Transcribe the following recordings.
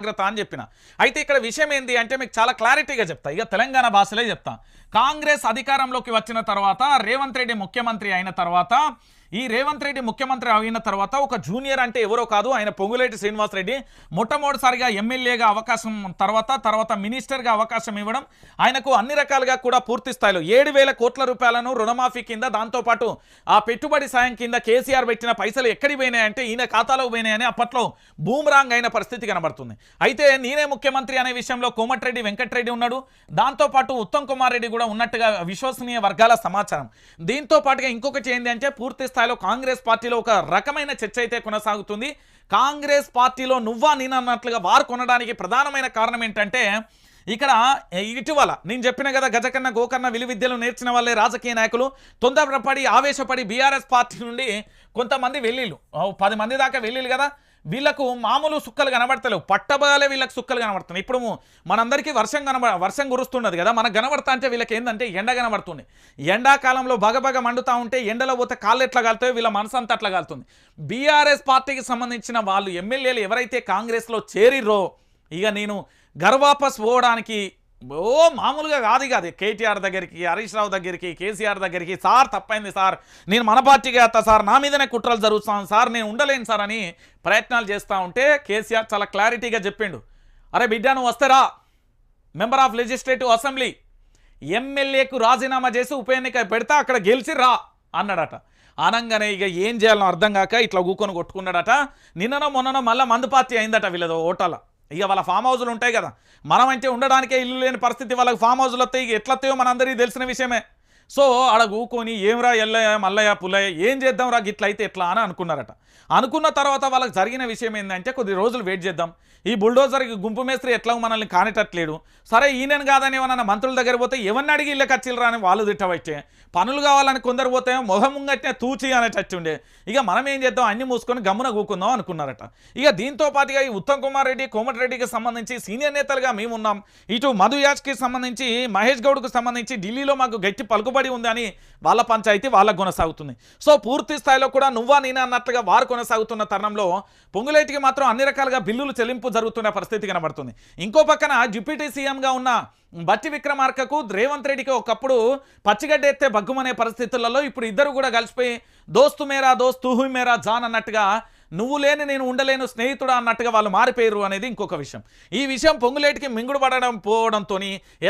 జాగ్రత్త అని చెప్పిన. అయితే ఇక్కడ విషయం ఏంది అంటే మీకు చాలా క్లారిటీగా చెప్తా. ఇక తెలంగాణ భాషలే చెప్తా. కాంగ్రెస్ అధికారంలోకి వచ్చిన తర్వాత రేవంత్ రెడ్డి ముఖ్యమంత్రి అయిన తర్వాత ఈ రేవంత్ రెడ్డి ముఖ్యమంత్రి అయిన తర్వాత ఒక జూనియర్ అంటే ఎవరో కాదు ఆయన పొంగులేటి శ్రీనివాసరెడ్డి మొట్టమొదటిసారిగా ఎమ్మెల్యేగా అవకాశం తర్వాత తర్వాత మినిస్టర్గా అవకాశం ఇవ్వడం ఆయనకు అన్ని రకాలుగా కూడా పూర్తి స్థాయిలో ఏడు వేల కోట్ల రూపాయలను రుణమాఫీ కింద దాంతోపాటు ఆ పెట్టుబడి సాయం కింద కేసీఆర్ పెట్టిన పైసలు ఎక్కడికి పోయినాయంటే ఈయన ఖాతాలో పోయినాయని అప్పట్లో బూమ్రాంగ్ అయిన పరిస్థితి కనబడుతుంది. అయితే నేనే ముఖ్యమంత్రి అనే విషయంలో కోమటిరెడ్డి వెంకటరెడ్డి ఉన్నాడు. దాంతోపాటు ఉత్తమ్ కుమార్ రెడ్డి కూడా ఉన్నట్టుగా విశ్వసనీయ వర్గాల సమాచారం. దీంతో పాటుగా ఇంకొకటి ఏంటి అంటే పూర్తి స్థాయిలో కాంగ్రెస్ పార్టీలో ఒక రకమైన చర్చ అయితే కొనసాగుతుంది. కాంగ్రెస్ పార్టీలో నువ్వా నేను అన్నట్లుగా వారు కొనడానికి ప్రధానమైన కారణం ఏంటంటే ఇక్కడ ఇటీవల నేను చెప్పిన కదా గజకన్న గోకర్ణ విలువిద్యలు నేర్చిన వాళ్ళే రాజకీయ నాయకులు. తొందరపడి ఆవేశపడి బీఆర్ఎస్ పార్టీ నుండి కొంతమంది వెళ్ళిళ్ళు. పది మంది దాకా వెళ్ళిళ్ళు కదా. వీళ్ళకు మామూలు సుక్కలు కనబడతలేవు. పట్టబాలే వీళ్ళకి సుక్కలు కనబడుతున్నాయి. ఇప్పుడు మనందరికీ వర్షం కనబ వర్షం కురుస్తున్నది కదా. మనకు కనబడతా అంటే వీళ్ళకి ఏంటంటే ఎండ కనబడుతుంది. ఎండాకాలంలో బగబగ మండుతా ఉంటే ఎండలో పోతే కాళ్ళు ఎట్లా కాలుతాయో వీళ్ళ మనసు అంతా అట్లా కాలుతుంది. బీఆర్ఎస్ పార్టీకి సంబంధించిన వాళ్ళు ఎమ్మెల్యేలు ఎవరైతే కాంగ్రెస్లో చేరిర్రో ఇక నేను గర్వాపస్ పోవడానికి ఓ మామూలుగా కాదు కాదు కేటీఆర్ దగ్గరికి హరీష్ రావు దగ్గరికి కేసీఆర్ దగ్గరికి సార్ తప్పైంది సార్. నేను మన పార్టీకి అత్త సార్. నా మీదనే కుట్రలు జరుగుతాను సార్. నేను ఉండలేను సార్ అని ప్రయత్నాలు చేస్తూ ఉంటే కేసీఆర్ చాలా క్లారిటీగా చెప్పిండు. అరే బిడ్డ నువ్వు వస్తారా మెంబర్ ఆఫ్ లెజిస్లేటివ్ అసెంబ్లీ. ఎమ్మెల్యేకు రాజీనామా చేసి ఉప ఎన్నిక పెడతా అక్కడ గెలిచి రా అన్నాడట. అనగానే ఇక ఏం చేయాలో అర్థం కాక ఇట్లా కూకొని కొట్టుకున్నాడట. నిన్ననో మొన్ననో మళ్ళీ మందు పార్టీ అయిందట వీళ్ళదో ఓటాల. ఇక వాళ్ళ ఫామ్ హౌజులు ఉంటాయి కదా. మనం అంటే ఉండడానికే ఇల్లు లేని పరిస్థితి వాళ్ళకి ఫామ్ హౌజులు వస్తాయి. ఇక ఎట్లా వస్తాయో మనందరికీ తెలిసిన విషయమే. సో ఆడ కూకొని ఏమిరా ఎల్లయ్య మల్లయ్య పుల్లయ్య ఏం చేద్దాం రా గిట్లయితే ఎట్లా? అని అనుకున్నారట. అనుకున్న తర్వాత వాళ్ళకి జరిగిన విషయం ఏంటంటే కొద్ది రోజులు వెయిట్ చేద్దాం. ఈ బుల్డోజర్కి గుంపు మేస్త్రి ఎట్లా మనల్ని కానిటట్లేడు. సరే ఈయనని కాదని ఏమన్నా మంత్రుల దగ్గర పోతే ఎవరిని అడిగి ఇళ్ళకి వచ్చిల్లరా అని వాళ్ళు తిట్టవచ్చే పనులు కావాలని కొందరు పోతే మొహం ముంగట్నే తూచి అనేటట్టు ఉండే ఇక మనం ఏం చేద్దాం? అన్ని మూసుకొని గమ్మున కూకుందాం అనుకున్నారట. ఇక దీంతో పాటుగా ఈ ఉత్తమ్ కుమార్ రెడ్డి కోమటిరెడ్డికి సంబంధించి సీనియర్ నేతలుగా మేము ఉన్నాం ఇటు మధు యాజ్కి సంబంధించి మహేష్ గౌడ్కు సంబంధించి ఢిల్లీలో మాకు గట్టి పలుకుబడి ఉంది అని వాళ్ళ పంచాయతీ వాళ్ళకు కొనసాగుతుంది. సో పూర్తి స్థాయిలో కూడా నువ్వా నేనా అన్నట్లుగా వారు కొనసాగుతున్న తరుణంలో పొంగులేటికి మాత్రం అన్ని రకాలుగా బిల్లులు చెల్లింపు జరుగుతున్న పరిస్థితి కనబడుతుంది. ఇంకో పక్కన డిప్యూటీ సీఎంగా ఉన్న బట్టి విక్రమార్కకు రేవంత్ రెడ్డికి ఒకప్పుడు పచ్చిగడ్డ ఎత్తే బగ్గుమనే పరిస్థితులలో ఇప్పుడు ఇద్దరు కూడా కలిసిపోయి దోస్తు మేరా దోస్తు మేరా జాన్ అన్నట్టుగా నువ్వు లేని నేను ఉండలేను స్నేహితుడా అన్నట్టుగా వాళ్ళు మారిపోయారు అనేది ఇంకొక విషయం. ఈ విషయం పొంగులేటికి మింగుడు పడడం పోవడంతో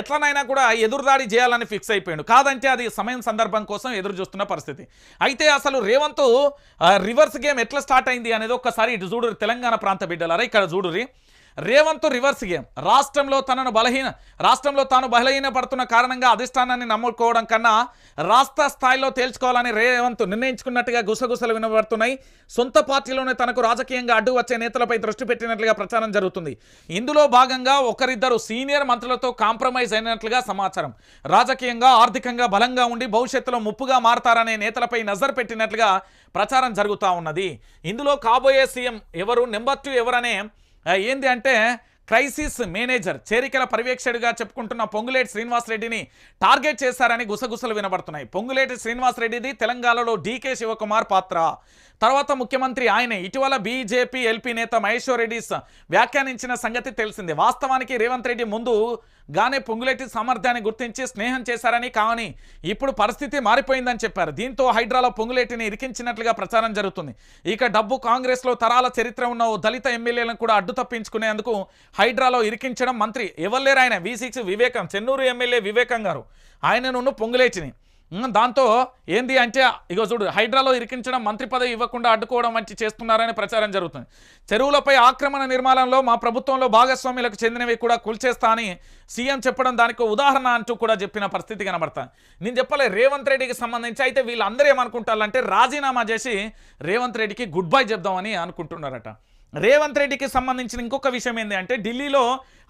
ఎట్లనైనా కూడా ఎదురుదాడి చేయాలని ఫిక్స్ అయిపోయాడు. కాదంటే అది సమయం సందర్భం కోసం ఎదురు చూస్తున్న పరిస్థితి. అయితే అసలు రేవంత్ రివర్స్ గేమ్ ఎట్లా స్టార్ట్ అయింది అనేది ఒక్కసారి ఇటు చూడు తెలంగాణ ప్రాంత బిడ్డలారా ఇక్కడ చూడురి రేవంత్ రివర్స్ గేమ్. రాష్ట్రంలో తనను బలహీన రాష్ట్రంలో తాను బలహీన పడుతున్న కారణంగా అధిష్టానాన్ని నమ్ముకోవడం కన్నా రాష్ట్ర స్థాయిలో తేల్చుకోవాలని రేవంత్ నిర్ణయించుకున్నట్టుగా గుసగుసలు వినబడుతున్నాయి. సొంత పార్టీలోనే తనకు రాజకీయంగా అడ్డు వచ్చే నేతలపై దృష్టి పెట్టినట్లుగా ప్రచారం జరుగుతుంది. ఇందులో భాగంగా ఒకరిద్దరు సీనియర్ మంత్రులతో కాంప్రమైజ్ అయినట్లుగా సమాచారం. రాజకీయంగా ఆర్థికంగా బలంగా ఉండి భవిష్యత్తులో ముప్పుగా మారతారనే నేతలపై నజర్ పెట్టినట్లుగా ప్రచారం జరుగుతూ ఉన్నది. ఇందులో కాబోయే సీఎం ఎవరు నెంబర్ టూ ఎవరనే ఏంది అంటే క్రైసిస్ మేనేజర్ చేరికల పర్యవేక్షకుడిగా చెప్పుకుంటున్న పొంగులేటి శ్రీనివాసరెడ్డిని టార్గెట్ చేశారని గుసగుసలు వినబడుతున్నాయి. పొంగులేటి శ్రీనివాసరెడ్డిది తెలంగాణలో డీకే శివకుమార్ పాత్ర. తర్వాత ముఖ్యమంత్రి ఆయనే. ఇటీవల బీజేపీ ఎల్పీ నేత మహేశ్వర్ రెడ్డి వ్యాఖ్యానించిన సంగతి తెలిసిందే. వాస్తవానికి రేవంత్ రెడ్డి ముందు గానే పొంగులేటి సామర్థ్యాన్ని గుర్తించి స్నేహం చేశారని కానీ ఇప్పుడు పరిస్థితి మారిపోయిందని చెప్పారు. దీంతో హైడ్రాలో పొంగులేటిని ఇరికించినట్లుగా ప్రచారం జరుగుతుంది. ఇక డబ్బు కాంగ్రెస్లో తరాల చరిత్ర ఉన్న ఓ దళిత ఎమ్మెల్యేలను కూడా అడ్డు తప్పించుకునేందుకు హైడ్రాలో ఇరికించడం మంత్రి ఎవరు ఆయన వి సిక్స్ వివేకం చెన్నూరు ఎమ్మెల్యే వివేకం గారు. ఆయనను పొంగులేటిని దాంతో ఏంది అంటే ఇగో చూడు హైడ్రాలో ఇరికించడం మంత్రి పదవి ఇవ్వకుండా అడ్డుకోవడం వంటి చేస్తున్నారని ప్రచారం జరుగుతుంది. చెరువులపై ఆక్రమణ నిర్మాణంలో మా ప్రభుత్వంలో భాగస్వామ్యులకు చెందినవి కూడా కూల్చేస్తా అని సీఎం చెప్పడం దానికి ఉదాహరణ అంటూ కూడా చెప్పిన పరిస్థితి కనబడతాను నేను చెప్పలే రేవంత్ రెడ్డికి సంబంధించి అయితే వీళ్ళందరూ ఏమనుకుంటారంటే రాజీనామా చేసి రేవంత్ రెడ్డికి గుడ్ బై చెప్దామని అనుకుంటున్నారట. రేవంత్ రెడ్డికి సంబంధించిన ఇంకొక విషయం ఏంటి అంటే ఢిల్లీలో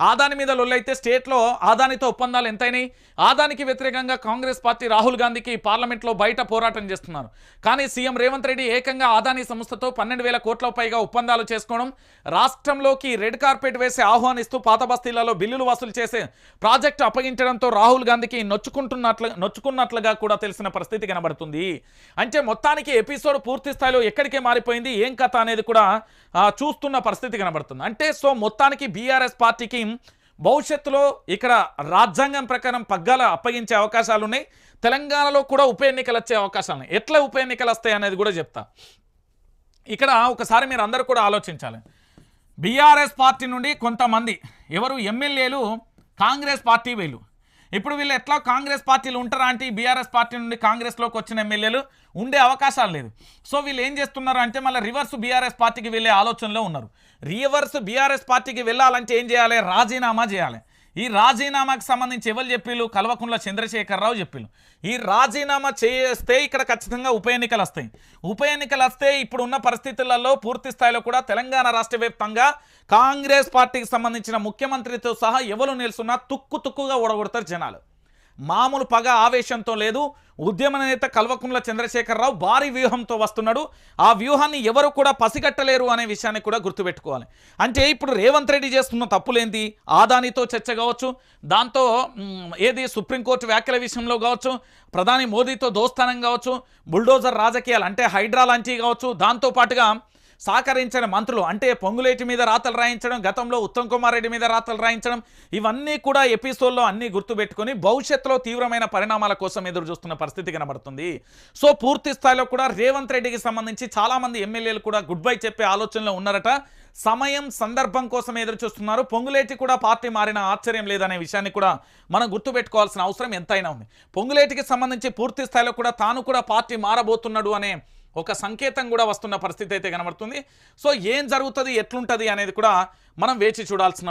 ఆదాని మీద లొల్లైతే స్టేట్లో ఆదానితో ఒప్పందాలు ఎంతైనాయి? ఆదానికి వ్యతిరేకంగా కాంగ్రెస్ పార్టీ రాహుల్ గాంధీకి పార్లమెంట్లో బయట పోరాటం చేస్తున్నారు. కానీ సీఎం రేవంత్ రెడ్డి ఏకంగా ఆదాని సంస్థతో పన్నెండు వేల కోట్ల పైగా ఒప్పందాలు చేసుకోవడం రాష్ట్రంలోకి రెడ్ కార్పెట్ వేసి ఆహ్వానిస్తూ పాత బస్తీలలో బిల్లులు వసూలు చేసే ప్రాజెక్టు అప్పగించడంతో రాహుల్ గాంధీకి నొచ్చుకుంటున్నట్లు నొచ్చుకున్నట్లుగా కూడా తెలిసిన పరిస్థితి కనబడుతుంది. అంటే మొత్తానికి ఎపిసోడ్ పూర్తి స్థాయిలో ఎక్కడికే మారిపోయింది ఏం కథ అనేది కూడా చూ చూస్తున్న పరిస్థితి కనబడుతుంది. అంటే సో మొత్తానికి బీఆర్ఎస్ పార్టీకి భవిష్యత్తులో ఇక్కడ రాజ్యాంగం ప్రకారం పగ్గాలు అప్పగించే అవకాశాలు ఉన్నాయి. తెలంగాణలో కూడా ఉప ఎన్నికలు వచ్చే అవకాశాలు ఉన్నాయి. ఎట్లా ఉప ఎన్నికలు వస్తాయి అనేది కూడా చెప్తా. ఇక్కడ ఒకసారి మీరు అందరూ కూడా ఆలోచించాలి. బీఆర్ఎస్ పార్టీ నుండి కొంతమంది ఎవరు ఎమ్మెల్యేలు కాంగ్రెస్ పార్టీ వీళ్ళు. ఇప్పుడు వీళ్ళు ఎట్లా కాంగ్రెస్ పార్టీలు ఉంటారా అంటే బీఆర్ఎస్ పార్టీ నుండి కాంగ్రెస్లోకి వచ్చిన ఎమ్మెల్యేలు ఉండే అవకాశాలు లేదు. సో వీళ్ళు ఏం చేస్తున్నారు అంటే మళ్ళీ రివర్స్ బీఆర్ఎస్ పార్టీకి వెళ్ళే ఆలోచనలో ఉన్నారు. రివర్స్ బీఆర్ఎస్ పార్టీకి వెళ్ళాలంటే ఏం చేయాలి? రాజీనామా చేయాలి. ఈ రాజీనామాకి సంబంధించి ఎవరు చెప్పిళ్ళు? కల్వకుంట్ల చంద్రశేఖరరావు చెప్పిళ్ళు. ఈ రాజీనామా చేస్తే ఇక్కడ ఖచ్చితంగా ఉప ఎన్నికలు వస్తాయి. ఉప ఎన్నికలు వస్తే ఇప్పుడు ఉన్న పరిస్థితులలో పూర్తి స్థాయిలో కూడా తెలంగాణ రాష్ట్ర వ్యాప్తంగా కాంగ్రెస్ పార్టీకి సంబంధించిన ముఖ్యమంత్రితో సహా ఎవరు నిలుస్తున్నా తుక్కు తుక్కుగా ఓడగొడతారు జనాలు. మామూలు పగ ఆవేశంతో లేదు. ఉద్యమ నేత కల్వకుంట్ల చంద్రశేఖరరావు భారీ వ్యూహంతో వస్తున్నాడు. ఆ వ్యూహాన్ని ఎవరు కూడా పసిగట్టలేరు అనే విషయాన్ని కూడా గుర్తుపెట్టుకోవాలి. అంటే ఇప్పుడు రేవంత్ రెడ్డి చేస్తున్న తప్పులేంది? ఆదానితో చర్చ కావచ్చు దాంతో ఏది సుప్రీంకోర్టు వ్యాఖ్యల విషయంలో కావచ్చు ప్రధాని మోదీతో దోస్తానం కావచ్చు బుల్డోజర్ రాజకీయాలు అంటే హైడ్రా లాంటివి కావచ్చు దాంతో పాటుగా సహకరించిన మంత్రులు అంటే పొంగులేటి మీద రాతలు రాయించడం గతంలో ఉత్తమ్ కుమార్ రెడ్డి మీద రాతలు రాయించడం ఇవన్నీ కూడా ఎపిసోడ్లో అన్నీ గుర్తుపెట్టుకొని భవిష్యత్తులో తీవ్రమైన పరిణామాల కోసం ఎదురు చూస్తున్న పరిస్థితి కనబడుతుంది. సో పూర్తి స్థాయిలో కూడా రేవంత్ రెడ్డికి సంబంధించి చాలామంది ఎమ్మెల్యేలు కూడా గుడ్ బై చెప్పే ఆలోచనలో ఉన్నారట. సమయం సందర్భం కోసం ఎదురు చూస్తున్నారు పొంగులేటి కూడా పార్టీ మారిన ఆశ్చర్యం లేదనే విషయాన్ని కూడా మనం గుర్తుపెట్టుకోవాల్సిన అవసరం ఎంతైనా ఉంది. పొంగులేటికి సంబంధించి పూర్తి స్థాయిలో కూడా తాను కూడా పార్టీ మారబోతున్నాడు అనే ఒక సంకేతం కూడా వస్తున్న పరిస్థితి అయితే కనబడుతుంది. సో ఏం జరుగుతుంది ఎట్లుంటుంది అనేది కూడా మనం వేచి చూడాల్సిన